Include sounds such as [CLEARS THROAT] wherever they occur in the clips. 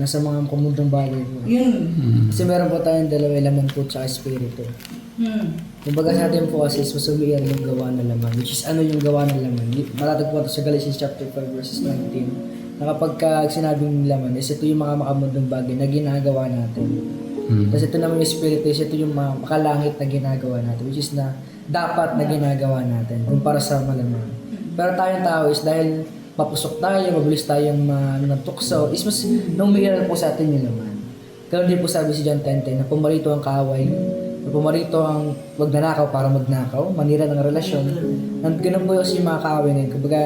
nasa mga kumundang bagay po. Yun. Kasi meron po tayong dalawa laman po tsaka espiritu. Hmm. Kumbaga sa atin po kasi susumian yung gawa ng laman. Which is ano yung gawa ng laman? Matatagpuan ito sa Galatians chapter 5 verses 19. Na kapag ka sinabing laman is ito yung mga makamundang bagay na ginagawa natin. Mm. Tapos ito naman yung espiritu is ito yung mga makalangit na ginagawa natin. Which is na dapat na ginagawa natin kumpara sa malaman. Pero tayong tao is dahil papusok tayo, mabilis tayong ma- ano, ng tukso, is mas numihiral po sa atin yung laman. Kaya hindi po sabi si John 10.10 na pumarito ang kaaway, na pumarito ang wag nanakaw para magnakaw, manira ng relasyon. And ganun po yung mga kaaway ngayon. Kumbaga,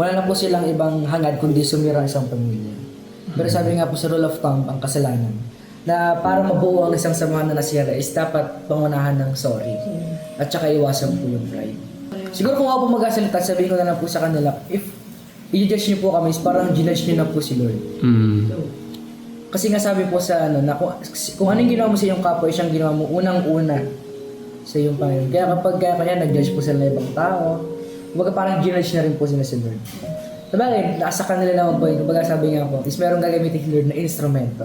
wala na po silang ibang hangad kundi sumira ang isang pamilya. Pero sabi nga po sa rule of thumb, ang kasalanan, na para mabuo ang isang samahan na nasira is dapat pangunahan ng sorry. At saka iwasan po yung pride. Siguro kung ako po magkasalita, sabihin ko na lang po sa kanila, if i-judge niyo po kami, is parang ginudge niyo na po si Lord. Mm. Kasi nga sabi po sa ano, na kung, kung anong ginawa mo sa iyong kapwa, siyang ginawa mo unang-una sa iyong Panginoon. Kaya kapag kaya kanya nag-judge po sila ng ibang tao, kumbaga parang ginudge na rin po sila si Lord. Sabagay, nasa kanila naman po yun. Kumbaga sabi nga po, is meron gagamitin si Lord na instrumento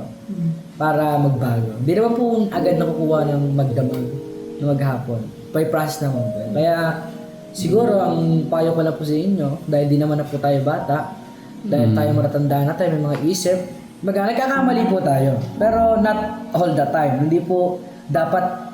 para magbago. Hindi naman po agad nakukuha ng magdamag, ng maghapon. By process naman po. Kaya siguro ang payo ko lang po sa inyo, dahil di naman na po tayo bata, dahil tayo matatanda na tayo, may mga isip, mag nagkakamali po tayo. Pero not all the time. Hindi po dapat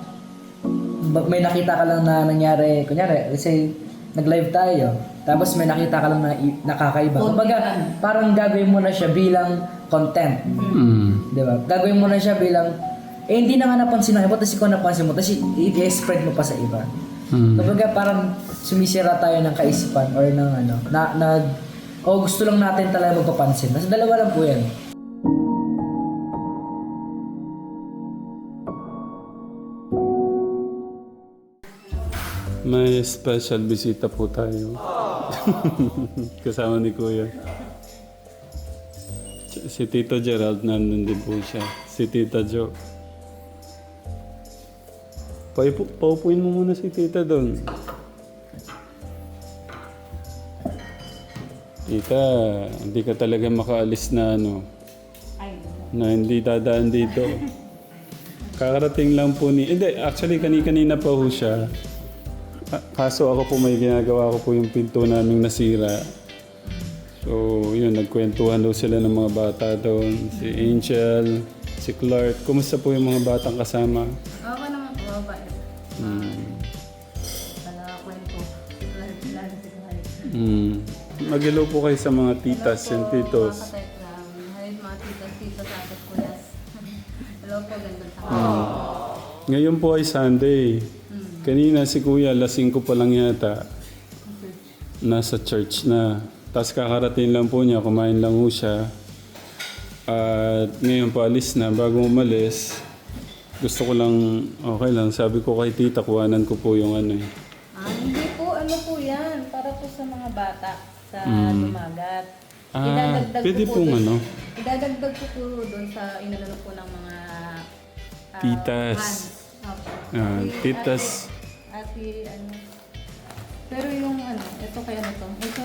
may nakita ka lang na nangyari, kunyari, let's say, nag-live tayo, tapos may nakita ka lang na i- nakakaiba. Kumbaga, parang gagawin mo na siya bilang content. Mm. Di ba? Gagawin mo na siya bilang, eh hindi na nga napansin ng iba, tapos ikaw napansin mo, tapos i-spread mo pa sa iba. Mm. Kumbaga parang sumisira tayo ng kaisipan or ng ano, na, na o gusto lang natin talaga magpapansin. Nasa dalawa lang po yan. May special bisita po tayo. [LAUGHS] Kasama ni Kuya. Si Tito Gerald nandun din po siya. Si Tita Jo. Paupo, paupuin mo muna si Tita doon. Tita, hindi ka talaga makaalis na ano, Ay, na hindi dadaan dito. Kakarating lang po ni... Hindi, actually kani-kanina pa ho siya. Ka- Kaso ako po may ginagawa ko po yung pinto naming nasira. So, yun, nagkwentuhan daw sila ng mga bata doon. Si Angel, si Clark. Kumusta po yung mga batang kasama? Hmm. Mag-hello po kayo sa mga titas and titos. Mga titas, titos, atot, kulas. [LAUGHS] Hello po, ganda sa Ngayon po ay Sunday. Kanina si Kuya, lasing ko pa lang yata. Nasa church na. Tapos kakarating lang po niya, kumain lang po siya. At ngayon pa alis na. Bago umalis, gusto ko lang, okay lang, sabi ko kay tita, kuhanan ko po yung ano eh. Ah, hindi mga bata sa Mm. lumagat. Ah, Idadagdag pwede ko po pong dun- ano? Idadagdag ko po doon sa inalala po ng mga ah, Titas. hands. Opo. Ah, Si titas. Ate, ate, ano. Pero yung ano, ito kay ano to. Ito,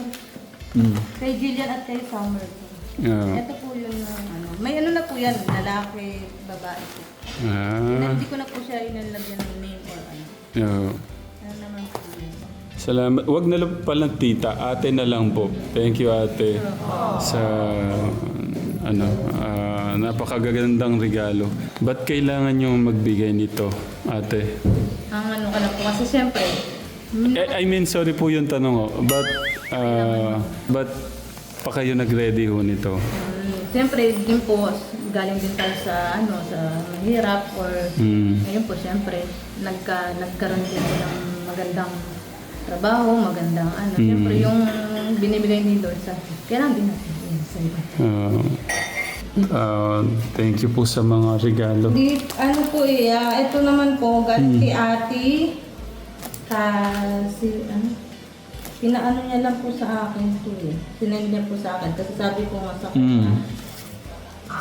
Mm. kay Jillian at kay Summer po. Ah. Ito po yung ano. May ano na po yan, lalaki, babae po. Ah. Hindi ko na po siya inalagyan ng name or ano. Yeah. Salamat. Wag na lang pala tita, ate na lang po. Thank you ate sa ano, ah, napakagandang regalo. Ba't kailangan nyo magbigay nito, ate? Ang ano ka na po, kasi siyempre, Eh, I mean, sorry po yung tanong ko. Ba't, ah, ba't pa kayo nag-ready ho nito? mm, siyempre din po, galing din tayo sa ano, sa mahirap or Hmm. ngayon po siyempre, nagka, nagkaroon din po ng magandang trabaho, magandang ano. Mm. Siyempre yung binibigay ni Lord sa atin, kailangan din natin yun sa iba. Ah, ah, thank you po sa mga regalo. Di, ano po eh, ah, ito naman po, galing kay ate. Kasi, ano, pinaano niya lang po sa akin to eh. Sinend niya po sa akin. Kasi sabi ko nga sa kanya, Mm.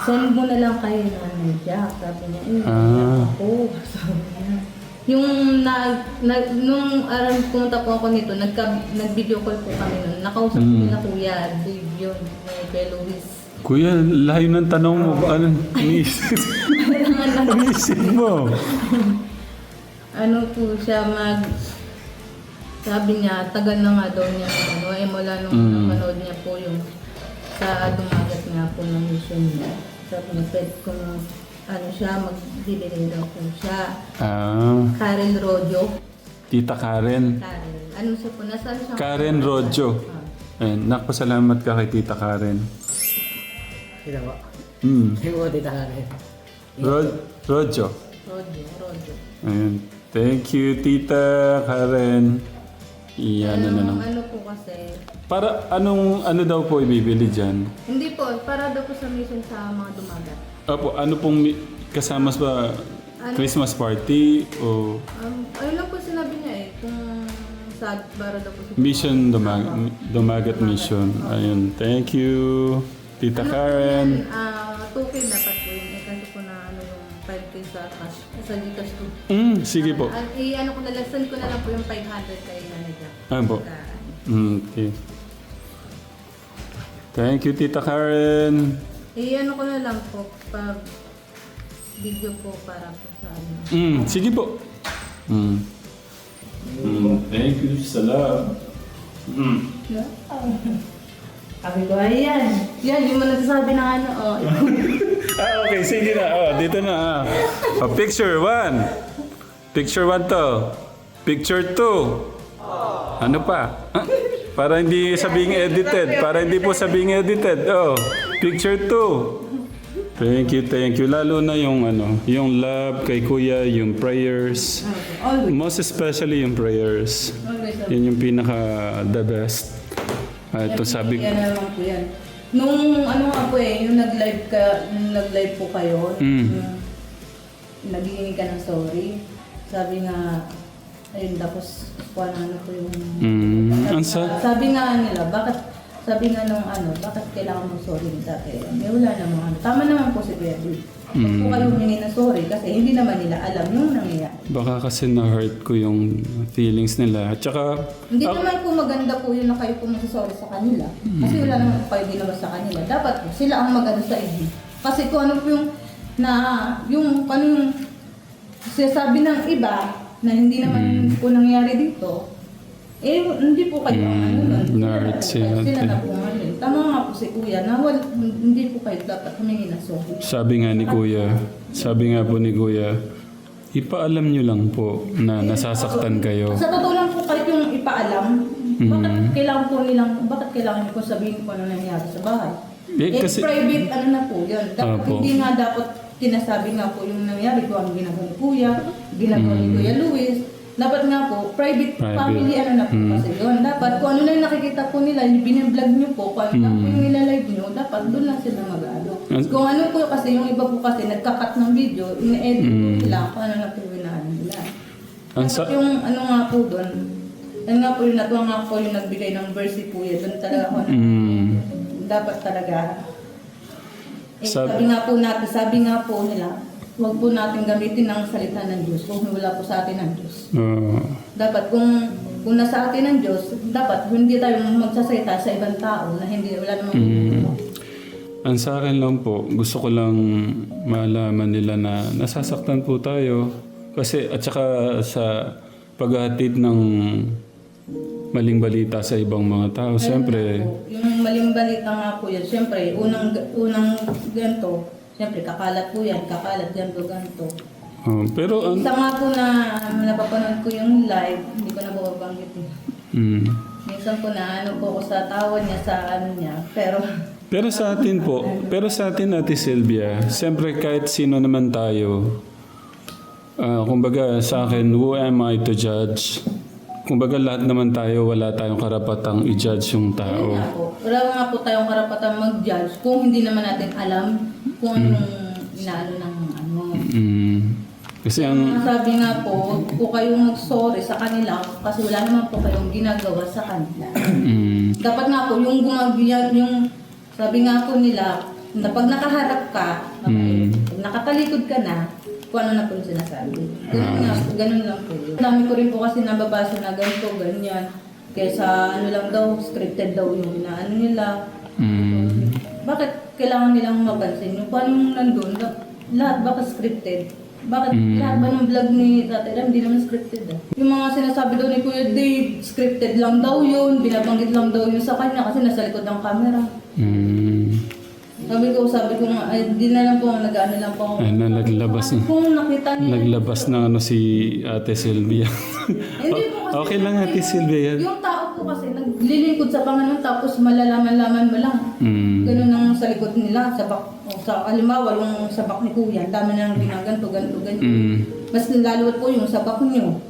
send mo na lang kay Nanay Jack. Sabi niya, eh, Ah. ako. Sabi niya. Yung na, na, nung araw pumunta po ako nito, nagka, nag-video call po kami nun. Nakausap ko Mm. nila kuya, Dave yun, ni Kuya Luis. Kuya, layo ng tanong mo. Ano? [LAUGHS] Iniisip, iniisip mo. ano po siya mag... Sabi niya, tagal na nga daw niya ano, eh mula nung Mm. napanood niya po yung sa dumagat nga po ng mission niya. Sabi niya, pwede kung ano siya, magbibigay daw po siya. Ah, Karen Rojo. Tita Karen. Karen. Ano siya po? Nasaan siya? Karen Rojo. Ah. Ayun, nakapasalamat ka kay Tita Karen. Kita mo. Hmm. Hindi mo tita Karen. Ro- Rojo. Rojo, Rojo. Ayun. Thank you, Tita Karen. Iyan na Ano, lang. ano po kasi, Para anong ano daw po ibibili dyan? hindi po, para daw po sa mission sa mga dumagat. Opo, ano pong mi- kasama ba Ano? Christmas party o Um, ayun lang po sinabi niya eh, kung sa daw po sa mission dumag dumagat mission. Ayun. Thank you, Tita Karen. Ah, 2K dapat po yun. Eh, kasi po na ano yung 5K sa cash. Sa Gcash ko. Mm, sige po. Ah, eh, ano ko na lang, send ko na lang po yung 500 kay manager. Ah po. Ah, Mm, okay. Thank you, Tita Karen. Eh, ano ko na lang po, pag video po para po sa ano. Mm, sige po. Mm. Mm, thank you, salam. Mm. Sabi ko, ayan. Yan, yung mga nagsasabi ng ano, oh. [LAUGHS] Ah, okay. Sige na. Oh, dito na. Ah. Oh, picture one. Picture one to. Picture two. Ano pa? Ah, Para hindi sabing edited. Para hindi po sabing edited. Oh, picture two. Thank you, thank you. Lalo na yung ano, yung love kay kuya, yung prayers. Most especially yung prayers. Yan yung pinaka the best. Ah, ito sabi Yan na naman po yan. Nung ano nga po eh, yung nag-live ka, nung nag-live po kayo, Mm. yung naghihingi ka ng sorry. Sabi nga, ayun, tapos kuha na ano po yung... Mm, ang sa- sabi nga nila, bakit, sabi nga nung ano, bakit kailangan mo sorry dati? Eh, wala namang ano. Tama naman po si po Mm. kayo humingi ng sorry kasi hindi naman nila alam yung nangyayari. Baka kasi na-hurt ko yung feelings nila. At saka, Hindi ah, naman po maganda po yun na kayo po magsasorry sa kanila. Kasi wala naman po kayo ginawa sa kanila. Dapat po sila ang magano sa inyo. Kasi kung ano po yung na yung ano yung sinasabi ng iba na hindi naman po nangyari dito, eh hindi po kayo ang ano nun. Mm, Sila na na-hurt po siya. Sila na po ang ano. Tama nga po si Kuya na wal, hindi po kayo dapat humingi ng sorry. sabi nga ni Kuya, sabi nga po ni Kuya, ipaalam nyo lang po na nasasaktan kayo. Sa totoo lang po kahit yung ipaalam, bakit kailangan po nilang, bakit kailangan niyo po sabihin kung ano nangyari sa bahay? Eh, Eh, kasi- private ano na po yun. Dapat Apo. hindi nga dapat tinasabi nga po yung nangyari kung ano ginagawa ni Kuya, ginagawa ni Kuya Luis. Dapat nga po, private, Private. family ano na po Mm. kasi yun. Dapat kung ano na yung nakikita po nila, yung binablog nyo po, kung ano po yung nilalive nyo, dapat doon lang sila mag-ano. As- Kung ano po kasi, yung iba po kasi nagkakat ng video, ine-edit po Mm. nila kung ano na po yung inaano nila. Ang Dapat sa- yung ano nga po doon, yan nga po yung natuwa nga po yung nagbigay ng verse po yun. Doon talaga ako na, Mm, dapat talaga. Eh, Sab- sabi nga po natin, sabi nga po nila, huwag po natin gamitin ang salita ng Diyos kung wala po sa atin ang Diyos. ah, Dapat kung kung nasa atin ang Diyos, dapat hindi tayo magsasalita sa ibang tao na hindi wala namang Mm. ang sa akin lang po, gusto ko lang malaman nila na nasasaktan po tayo. Kasi at saka sa paghahatid ng maling balita sa ibang mga tao, siyempre, Ayun po. Yung maling balita nga po yan, siyempre, unang, unang ganito, siyempre, kakalat po yan, kakalat ganito, ganito. ah, pero ang, Isa nga po na um, napapanood ko yung live, hindi ko na babanggit eh. mm, Minsan po na ano po ako sa tawa niya, sa ano niya, pero Pero sa atin po, pero sa atin Ate Sylvia, siyempre kahit sino naman tayo, ah, kumbaga sa akin, who am I to judge? Kumbaga lahat naman tayo, wala tayong karapatang i-judge yung tao. nga po. Wala nga po tayong karapatan mag-judge kung hindi naman natin alam kung anong inaano ng ano. Mm. Kasi ang, sabi nga po, po kayong mag-sorry sa kanila kasi wala naman po kayong ginagawa sa kanila. mm, Dapat nga po, yung gumagyan, yung sabi nga po nila, na pag nakaharap ka, Mm. pag nakatalikod ka na, kung ano na po yung sinasabi. Ganun, nga, ganun lang po yun. Dami ko rin po kasi nababasa na ganito, ganyan. Kaysa ano lang daw, scripted daw yung inaano nila. mm, Bakit kailangan nilang mapansin yung paano yung nandun, na- lahat baka scripted. Bakit Mm. lahat ba ng vlog ni Tatay Ram, hindi naman scripted ah. Yung mga sinasabi daw ni Kuya Dave, scripted lang daw yun, binabanggit lang daw yun sa kanya kasi nasa likod ng camera. Mm. Sabi ko, sabi ko nga, ay, di na lang po, nag-ano lang po. ako. Ay, na, naglabas na. Kung nakita niya. Naglabas na ano si Ate Sylvia. Hindi po kasi. okay lang Ate Sylvia. Yung tao po kasi, naglilingkod sa Panginoon tapos malalaman-laman mo lang. Mm. Ganun ang sa likod nila, sa bak, o sa halimbawa, yung sabak ni Kuya, dami nang ginaganto, ganto, ganito. Mm. Mas lalo po yung sabak nyo.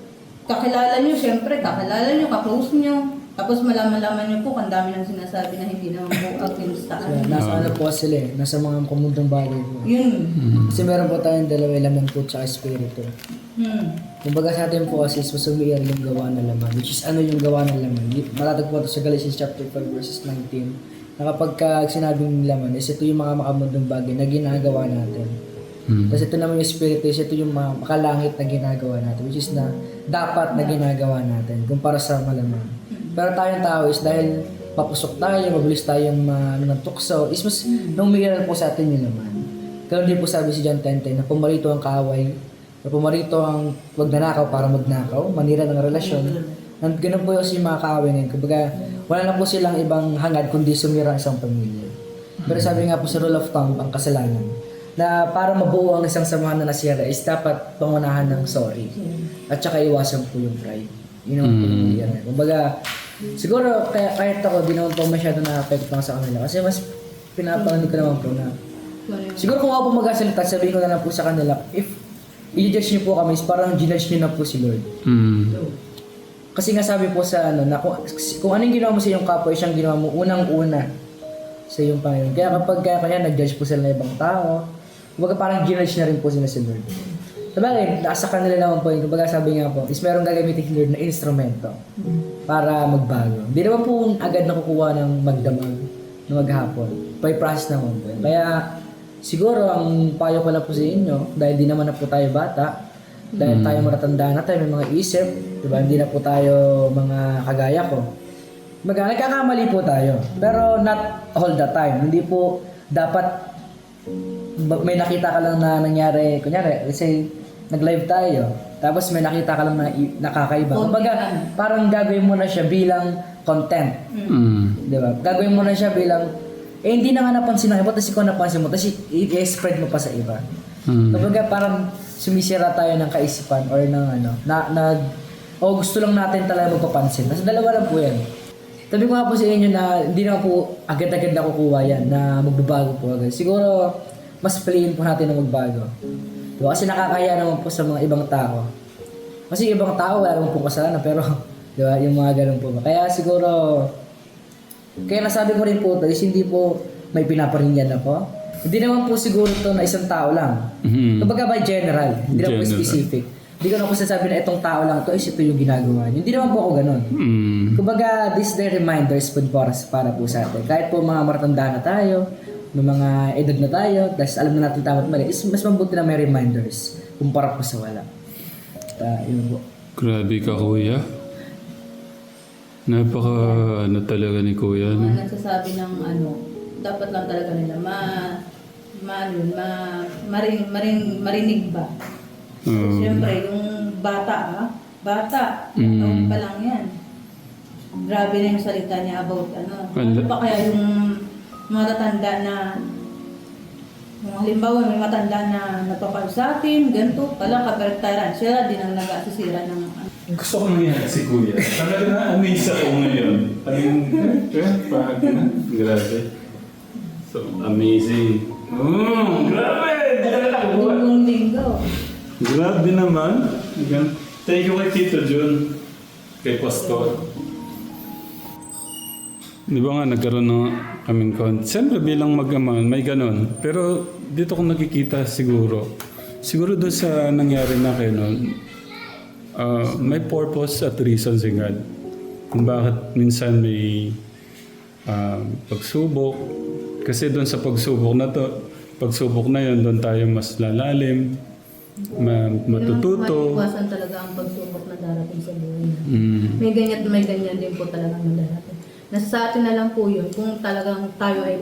Kakilala nyo, syempre, kakilala nyo, kaklose nyo. Tapos malaman-laman nyo po kung dami nang sinasabi na hindi naman po against sa So, ano. nasa ano po sila eh, nasa mga kumundong bagay po. Yun. Kasi meron po tayong dalawa laman po tsaka espiritu. Hmm. Kumbaga sa atin po kasi is mas umiiral yung gawa ng laman. Which is ano yung gawa ng laman? Y- Matatag po ito sa Galatians chapter 5 verses 19. Na kapag ka sinabing laman is ito yung mga makamundong bagay na ginagawa natin. Mm. Kasi ito naman yung spirito is ito yung mga makalangit na ginagawa natin. Which is na dapat na ginagawa natin kumpara sa malaman. Pero tayong tao is dahil papusok tayo, mabilis tayong ano, ng tukso, is mas nung umiiral po sa atin yung laman. Ganun din po sabi si John 10.10 na pumarito ang kaaway, na pumarito ang wag nanakaw para magnakaw, manira ng relasyon. Nang ganun po yung si mga kaaway ngayon. Kumbaga, wala na po silang ibang hangad kundi sumira ang isang pamilya. Pero sabi nga po sa rule of thumb, ang kasalanan, na para mabuo ang isang samahan na nasira is dapat pangunahan ng sorry. At saka iwasan po yung pride. Yun naman yung nangyayari. Kumbaga, siguro kaya, kahit ako, di naman po masyado na-apektuhan sa kanila. Kasi mas pinapanood ko naman po na Siguro kung ako po magkasalita, sabihin ko na lang po sa kanila, if i-judge niyo po kami, is parang ginudge niyo na po si Lord. Mm. Kasi nga sabi po sa ano, na kung, kung anong ginawa mo sa iyong kapwa, siyang ginawa mo unang-una sa iyong Panginoon. Kaya kapag kaya kanya nag-judge po sila ng ibang tao, kumbaga parang ginudge na rin po sila si Lord. Sabagay, nasa kanila naman po yun. Kumbaga sabi nga po, is merong gagamitin si Lord na instrumento para magbago. Hindi naman po agad nakukuha ng magdamag ng maghapon. By process naman po. yun. Kaya siguro ang payo ko lang po sa inyo, dahil di naman na po tayo bata, dahil tayo matatanda na tayo, may mga isip, di ba? Hindi na po tayo mga kagaya ko. Maga, nagkakamali po tayo. Pero not all the time. Hindi po dapat may nakita ka lang na nangyari, kunyari, let's say, nag-live tayo, tapos may nakita ka lang na i- nakakaiba. Kumbaga, parang gagawin mo na siya bilang content. Mm. Di ba? Gagawin mo na siya bilang, eh hindi na nga napansin ng iba, tapos ikaw napansin mo, tapos i- i-spread mo pa sa iba. Mm. Kumbaga parang sumisira tayo ng kaisipan or ng ano, na, nag, o gusto lang natin talaga magpapansin. Kasi dalawa lang po yan. Sabi ko nga po sa inyo na hindi na po agad-agad nakukuha yan, na magbabago po agad. Siguro, mas piliin po natin na magbago. Diba? Kasi nakakaya naman po sa mga ibang tao. Kasi ibang tao, wala naman po kasalanan, pero, [LAUGHS] di ba, yung mga ganun po. Kaya siguro, kaya nasabi ko rin po ito is hindi po may pinaparingan ako. Hindi naman po siguro ito na isang tao lang. Mm. Kumbaga by general, hindi naman po General. specific. Hindi ko na po sasabi na itong tao lang ito is ito yung ginagawa niyo. Hindi naman po ako ganun. Mm. Kumbaga, this the reminders po para, para po sa atin. Kahit po mga maratanda na tayo, may mga edad na tayo, dahil alam na natin tama at mali, is mas mabuti na may reminders kumpara po sa wala. Uh, yun po. Grabe ka, kuya. Napaka ano talaga ni kuya. No? mga nagsasabi ng ano, dapat lang talaga nila ma ma ano, ma maring, maring, marinig ba? Oo. Siyempre, yung bata ah, bata, Mm. taon pa lang yan. Grabe na yung salita niya about ano. Ano pa kaya yung mga tatanda na yung halimbawa may matanda na nagpapalo sa atin, ganito, pala kabaliktaran. Sila din ang nag-asisira ng ano. Gusto ko nangyari si kuya. Talaga na-amaze ako ngayon. Talagang, eh, bakit na? Grabe. So, amazing. Mm, grabe! Di ka na nakuha. Linggong linggo. Grabe naman. Thank you kay Tito Jun. Kay Pastor. Di ba nga nagkaroon ng kaming kon. Siyempre bilang mag-ama, may ganon. Pero dito ko nakikita siguro. Siguro doon sa nangyari na kayo noon, ah, may purpose at reason si God. Kung bakit minsan may ah, pagsubok. Kasi doon sa pagsubok na to, pagsubok na yun, doon tayo mas lalalim, ma- matututo. Maiwasan talaga ang pagsubok na darating sa buhay. Mm. May ganyan may ganyan din po talaga na darating. Nasa sa atin na lang po yun kung talagang tayo ay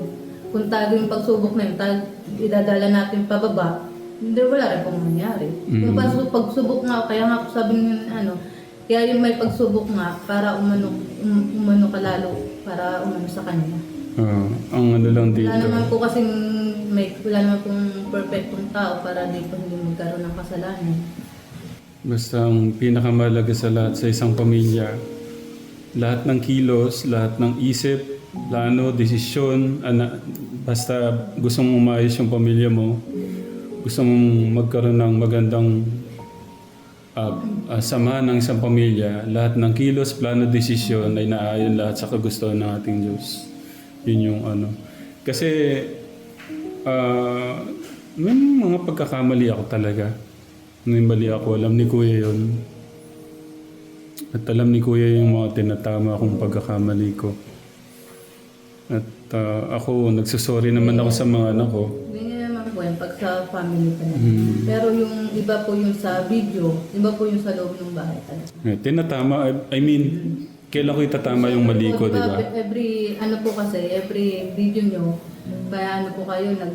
kung tayo yung pagsubok na yun, tayo idadala natin pababa, hindi wala rin pong mangyari. Yung Mm. pagsubok, pagsubok nga, kaya nga sabi ng ano, kaya yung may pagsubok nga para umano, um, umano ka lalo, para umano sa kanya. Ah, ang ano lang dito. Wala naman po kasing may, wala naman pong perfectong tao para di po hindi magkaroon ng kasalanan. Basta ang pinakamalaga sa lahat sa isang pamilya, lahat ng kilos, lahat ng isip, plano, desisyon, ana, basta gusto mong umayos yung pamilya mo, gusto mong magkaroon ng magandang uh, uh, samahan ng isang pamilya, lahat ng kilos, plano, desisyon ay naayon lahat sa kagustuhan ng ating Diyos. Yun yung ano. Kasi ah, may mga pagkakamali ako talaga. May mali ako. Alam ni Kuya yun. At alam ni Kuya yung mga tinatama kong pagkakamali ko. At ah, ako, nagsusorry naman ako sa mga anak ko. Ganyan naman po yan pag sa family pa. Hmm. Pero yung iba po yung sa video, iba po yung sa loob ng bahay talaga. Eh, tinatama, I, I mean, kailan ko itatama yung mali ko, di ba? Every, ano po kasi, every video nyo, kaya ano po kayo, nag,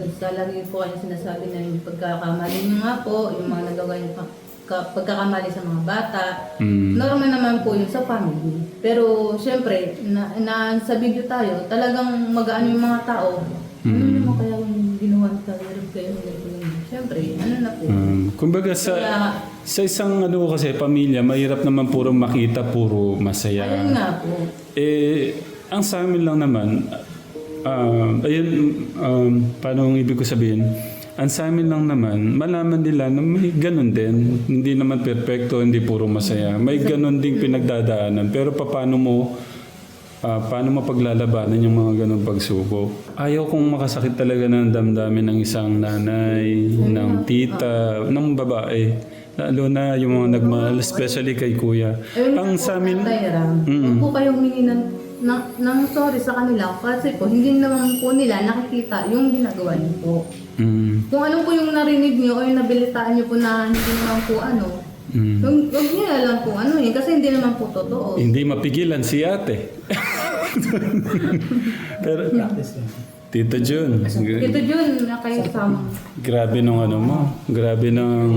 nagsalagi po kayo sinasabi na yung pagkakamali nyo nga po, yung mga nagawa nyo pa, pagkakamali sa mga bata. Mm. Normal naman po yun sa family. Pero, syempre, na, na sa video tayo, talagang magaan yung mga tao. Ano Mm. naman kaya yung ginawa ni tayo, kayo. Syempre, ano na po. Um, kumbaga sa, Kaya, sa isang ano kasi, pamilya, mahirap naman puro makita, puro masaya. ayun nga po. Eh, ang sa amin lang naman, ah, ayun, um, paano ang ibig ko sabihin? Ang sa amin lang naman, malaman nila na may ganun din. Hindi naman perfecto, hindi puro masaya. May ganun ding pinagdadaanan. Pero paano mo, ah, paano mo paglalabanan yung mga ganun pagsubok? Ayaw kong makasakit talaga ng damdamin ng isang nanay, ng tita, ng babae. Lalo na yung mga nagmahal, especially kay kuya. Ayun Ang sa amin, Mm-mm. huwag po kayong humingi ng, ng, ng sorry sa kanila kasi po hindi naman po nila nakikita yung ginagawa niyo po. Mm, Kung ano po yung narinig niyo o yung nabilitaan niyo po na hindi naman po ano, mm. huwag huwag niyo na lang po ano yun kasi hindi naman po totoo. Hindi mapigilan si ate. [LAUGHS] Pero, Tito Jun, gra- Ito Jun, na kayo sama. grabe nung ano mo. Grabe nung...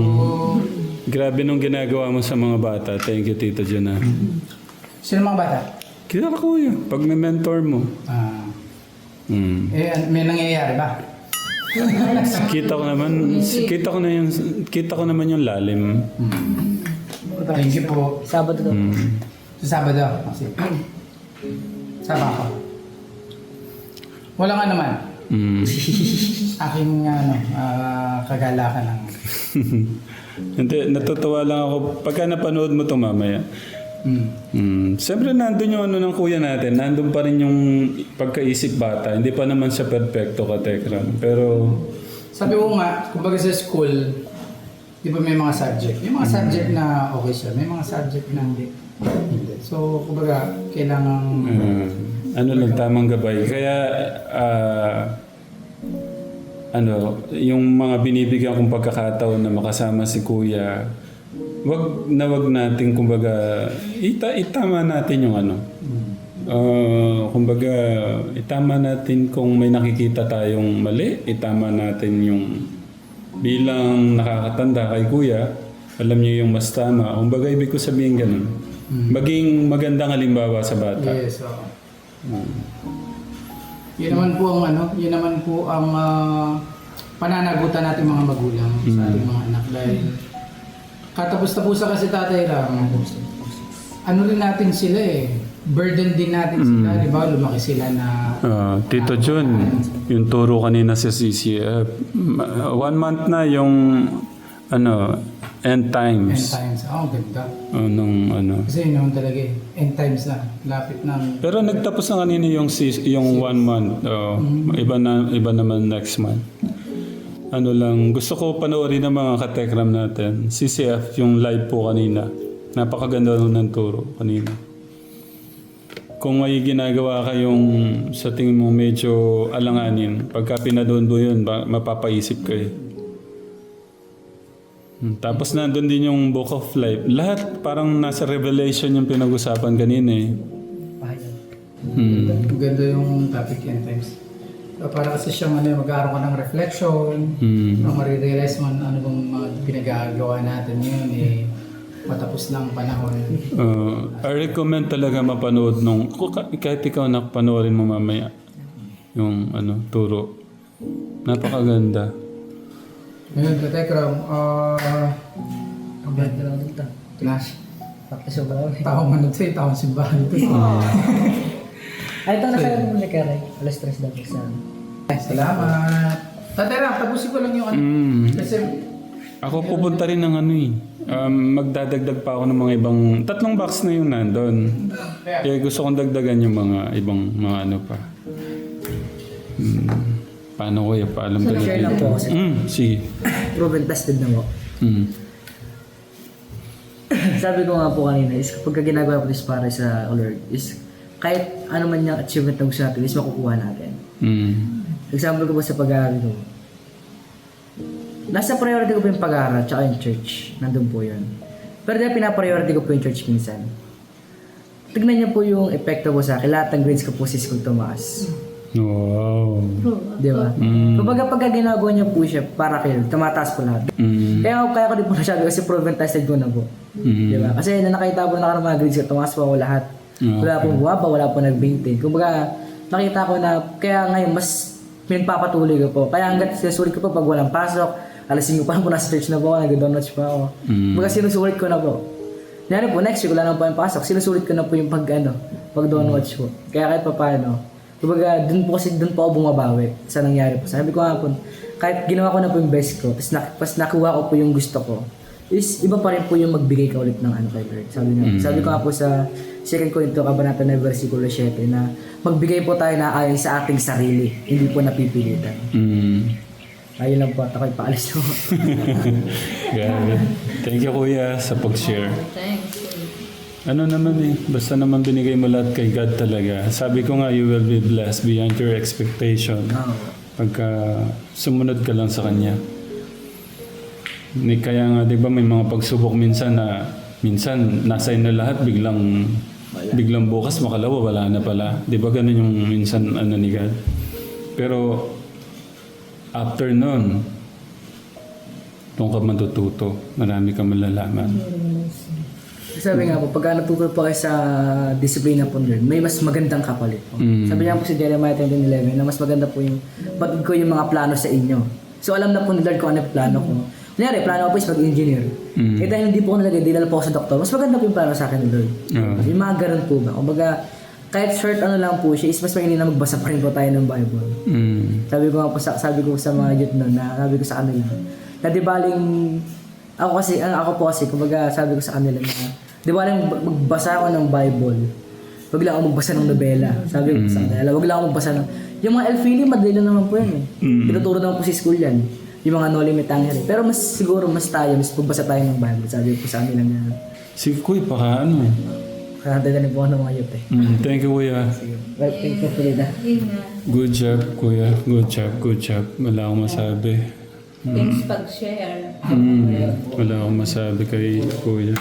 Grabe nung ginagawa mo sa mga bata. Thank you, Tito Jun. ah. Sino mga bata? Kilala ko yun. Pag may mentor mo. Ah, Mm. eh, may nangyayari ba? Kita ko naman, kita ko na yung, kita ko naman yung lalim. Thank you po. Sabado daw. Mm. Sa Sabado. Kasi, sama ako. Wala nga naman. Mm. [LAUGHS] Aking ano, ah, kagalakan ng... [LAUGHS] Hindi, natutuwa lang ako. Pagka napanood mo to mamaya, Mm. Mm. Siyempre nandun yung ano ng kuya natin, nandun pa rin yung pagkaisip bata. Hindi pa naman siya perfecto ka Tekram. Pero, Sabi ko nga, kumbaga sa school, di ba may mga subject? May mga subject na okay siya, may mga subject na hindi. Hindi. So, kumbaga, kailangan... uh, ano lang, tamang gabay. Kaya, ah, ano, yung mga binibigyan kong pagkakataon na makasama si kuya, wag na wag natin, kumbaga, ita, itama natin yung ano. Ah, kumbaga, itama natin kung may nakikita tayong mali, itama natin yung bilang nakakatanda kay kuya, alam niyo yung mas tama. Kumbaga, ibig ko sabihin ganun. Maging magandang halimbawa sa bata. Yes, oo. Mm. Yun naman po ang ano, yun naman po ang ah, pananagutan natin mga magulang sa ating mga anak dahil katapos-tapusan kasi tatay Ram, ano rin natin sila eh, burden din natin sila, di ba? Lumaki sila na Ah, Tito John, yung turo kanina sa CCF, one month na yung ano, end end times. times. Oh, ganda. Anong ano. Kasi yun naman talaga eh, end times na, lapit ng Pero nagtapos na kanina yung yung one month. Oh, iba na iba naman next month. Ano lang, gusto ko panoorin ng mga katekram natin. CCF, yung live po kanina. Napakaganda nun ng turo kanina. Kung may ginagawa kayong sa tingin mo medyo alanganin, pagka pinadoon mo yun, mapapaisip kayo. Hmm, Tapos nandun din yung Book of Life. Lahat parang nasa Revelation yung pinag-usapan kanina eh. Hmm. Ganda yung topic end times. Para kasi siyang ano, magkaroon ka ng reflection, Mm. mm. marirealize mo ano bang mga pinagagawa natin ngayon eh matapos lang ang panahon. Uh, I recommend talaga mapanood nung kahit ikaw nakpanoorin mo mamaya yung ano turo. Napakaganda. Ngayon, Katekram, ah, Ang ganda lang dito. Clash. Marami. Taong ano to eh, taong simbahan to eh. Ay, ito na kayo muna kare. Alas 3 daw sa Salamat. Tateram, tapusin ko lang yung ano. Mm. Kasi Ako pupunta rin ng ano eh. Um, magdadagdag pa ako ng mga ibang... Tatlong box na yung nandun. Kaya gusto kong dagdagan yung mga ibang mga ano pa. Hmm. Paano ko yung paalam ka Share lang po ako sa- Mm, sige. proven tested na po. Mm. [CLEARS THROAT] Sabi ko nga po kanina is kapag ginagawa po this para sa Lord is kahit ano man yung achievement na gusto natin is makukuha natin. Mm. Example ko po sa pag-aaral ko. Nasa priority ko po yung pag-aaral tsaka yung church. Nandun po yun. Pero dahil pinapriority ko po yung church minsan. Tignan niyo po yung epekto po sa akin. Lahat ng grades ko po sa school tumaas. Wow. Di ba? Mm. Kapag pag ginagawa niyo po siya para kayo, tumataas po lahat. Mm. Kaya, kaya ko din po nasabi kasi proven tested ko na po. Mm. Di ba? Kasi na nakita po na ng mga grades ko, tumaas po ako lahat. Okay. Wala pong bumaba, wala pong nag-maintain. Kumbaga, nakita ko na, kaya ngayon, mas pinagpapatuloy ko po. Kaya hanggat sinusulit ko po pag walang pasok, alas 5 pa po [LAUGHS] nasa church na po ako, nag-donuts pa ako. Mm. Kumbaga sinusulit ko na po. Yan po, next week, wala na po yung pasok. Sinusulit ko na po yung pag, ano, pag donuts po. Kaya kahit pa paano, kumbaga, dun po kasi, dun po ako bumabawi sa nangyari po. Sabi ko nga po, kahit ginawa ko na po yung best ko, tapos, na, tapos nakuha ko po yung gusto ko, is iba pa rin po yung magbigay ka ulit ng ano kay Lord. Sabi nga, sabi ko nga po sa 2 Corinto Kabanata na versikulo 7 na magbigay po tayo na ayon sa ating sarili, hindi po napipilitan. Mm. Ayun lang po at ako'y paalis na po. [LAUGHS] Thank you kuya sa pag-share. Thanks. Ano naman eh, basta naman binigay mo lahat kay God talaga. Sabi ko nga, you will be blessed beyond your expectation. Oo. Pagka sumunod ka lang sa Kanya. Ni kaya nga, di ba, may mga pagsubok minsan na minsan nasa na lahat, biglang biglang bukas makalawa, wala na pala. Di ba ganun yung minsan ano ni God? Pero after nun, doon ka matututo. Marami ka malalaman. Sabi nga po, pagka natuto po kayo sa disiplina po Lord, may mas magandang kapalit po. Mm. Sabi niya po si Jeremiah 10.11 na mas maganda po yung batid ko yung mga plano sa inyo. So alam na po ni Lord kung ano yung plano ko. Kunyari, plano ko po is mag-engineer. Mm. Eh dahil hindi po ako nalagay, dinala po ako sa doktor, mas maganda po yung plano sa akin Lord. Oo. Yung mga ganun po ba? Kumbaga, kahit short ano lang po siya, is mas mainit na magbasa pa rin po tayo ng Bible. Mm. Sabi ko nga po sa, sabi ko sa mga youth noon na sabi ko sa kanila na di baling ako kasi ang ako po kasi kumbaga sabi ko sa kanila na di baling mag- magbasa ako ng Bible wag lang ako magbasa ng nobela sabi ko sa kanila wag lang ako magbasa ng yung mga Elfili madali lang naman po yan eh Mm. tinuturo naman po sa school yan yung mga no limit angel pero mas siguro mas tayo mas pagbasa tayo ng Bible sabi ko sa kanila na Sige kuya, baka ano. kaya natin po ako ng mga youth eh Mm, thank you kuya. well thank you Frida Good job kuya. Good job, good job. Wala akong masabi. Thanks pag-share. Mm, wala akong masabi kay kuya.